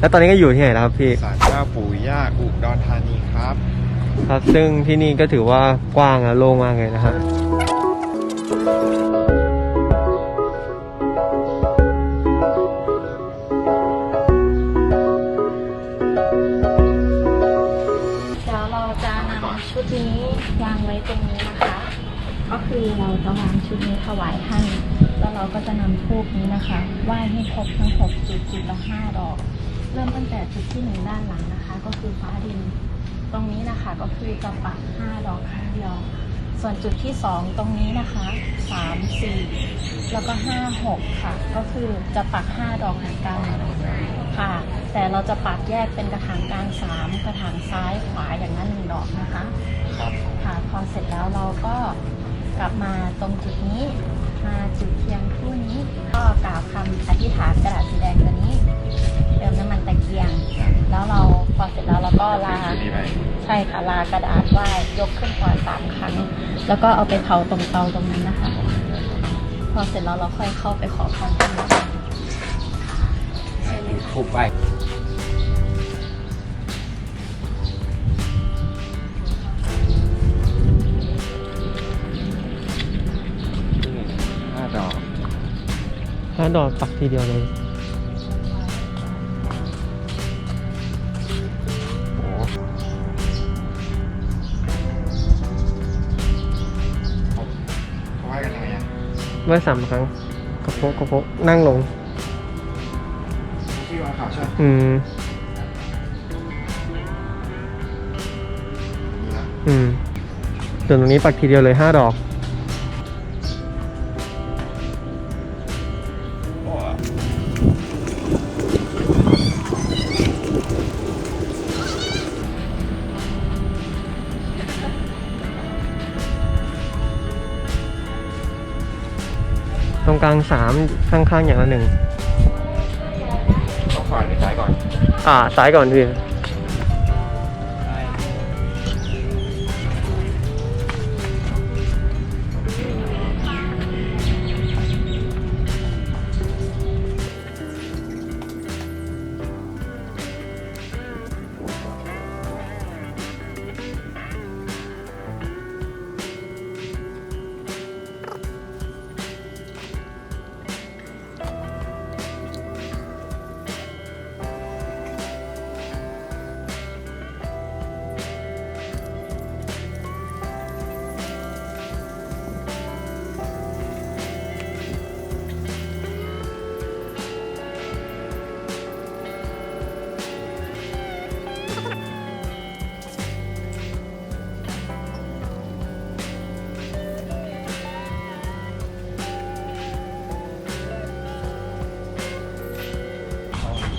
แล้วตอนนี้ก็อยู่ที่ไหนแล้วครับพี่ ศาลเจ้าปู่ย่าอุดรธานีครับ ครับ ซึ่งที่นี่ก็ถือว่ากว้างและโล่งมากเลยนะครับเดี๋ยวเราจะนำชุดนี้วางไว้ตรงนี้นะคะ ก็คือเราจะวางชุดนี้ถวายท่านแล้วเราก็จะนำทูปนี้นะคะไหว้ให้ครบทั้งหกจุดจุดละห้าดอก เริ่มตั้งแต่จุดที่หนึ่งด้านหลังนะคะ ก็คือฟ้าดิน ตรงนี้นะคะก็คือจะปักห้าดอกครั้งเดียว ส่วนจุดที่สองตรงนี้นะคะสามสี่แล้วก็ห้าหกค่ะ ก็คือจะปักห้าดอกเหมือนกันค่ะ แต่เราจะปักแยกเป็นกระถางกลางสามกระถางซ้ายขวาอย่างนั้นหนึ่งดอกนะคะครับค่ะพอเสร็จแล้วเราก็กลับมาตรงจุดนี้มาจุดเทียนคู่นี้ ก็กล่าวคำอธิษฐานกระดาษสีแดง ก็ลาชุดนี้ไปใช่ค่ะลากระดาษไหว้ยกขึ้นก่อนสามครั้ง แล้วก็เอาไปเผาตรงเตาตรงนั้นนะคะ พอเสร็จแล้วเราค่อยเข้าไปขอพรท่านได้ใช่เลยค่ะทุบไปห้าดอกถ้าดอดปักทีเดียวเลย ไว้สามครั้งกระโปะกระโปะนั่งลง ที่วางขาวใช่ไหมอืมนี่นะอืมส่วนตรงนี้ปักทีเดียวเลยห้าดอก รงกลางสามข้างๆอย่างละหนึ่ง ต้องขวาหรือซ้ายก่อน อ่าซ้ายก่อนพี่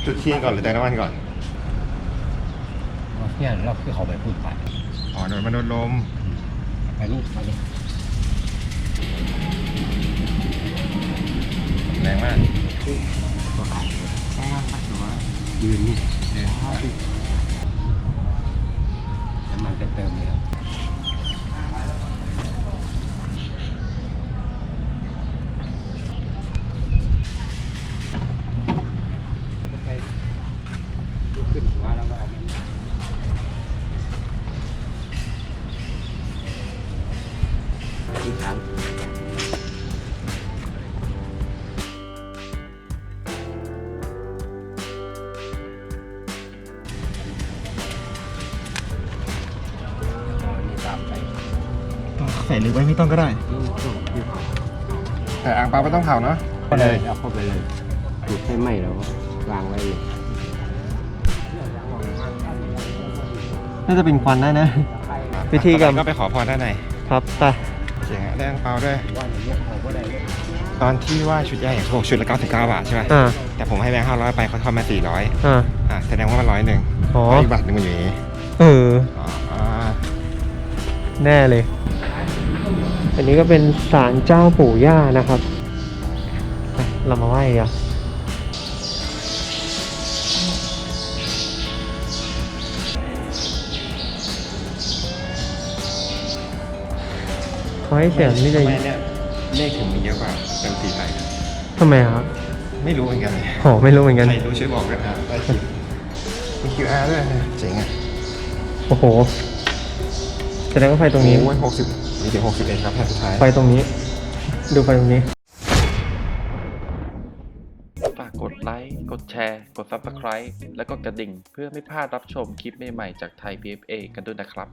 จุดเทียนก่อนหรือแต่น้ำมันก่อนเนี่ยเราคือเขาไปพูดไปอ๋อโดนมันโดนลม ไปลูกไปดิแรงมากก็ขายต้องนั่งไหมหรือว่ายืนนี่เดินน้ ใส่หรือไว้ไม่ต้องก็ได้ แต่อ่างเปาไม่ต้องเผาเนาะก็เลยเอาเข้าไปเลยจุดให้ไหมแล้วก็วางไว้เลยน่าจะเป็นควันได้นะ พิธีกรรมก็ไปขอพรด้านในครับไปเจ๋งอะได้อ่างเปาด้วยว่าอย่างนี้เขาก็ได้เลยตอนที่ว่าชุดใหญ่เขาบอกชุดละ99 บาทใช่ไหมอ่าแต่ผมให้แบงค์500ไปเขาทอนมา400อ่าอะแสดงว่ามันร้อยหนึ่งอ๋อแล้วอีกบาทหนึ่งมันอยู่อย่างนี้เอออ๋ออ่าแน่เลย อันนี้ก็เป็นศาลเจ้าปู่ย่านะครับไปเรามาไหว้กันเขาให้เสียงนี่จะทำไมเนี่ยเลขถึงมีเยอะกว่าเต็มสีไทยทำไมครับไม่รู้เหมือนกันโหไม่รู้เหมือนกัน ใครรู้ช่วยบอกด้วยนะได้คลิป QR ด้วยเจ๋งอะ โอ้โหแสดงว่าไฟตรงนี้ โอ้ยหกสิบ มีถึงหกสิบเอ็ดครับแผ่นสุดท้าย ไฟตรงนี้ ดูไฟตรงนี้ ฝากกดไลค์ กดแชร์ กด Subscribe แล้วก็กระดิ่ง เพื่อไม่พลาดรับชมคลิปใหม่ๆจากไทย PFA กันด้วยนะครับ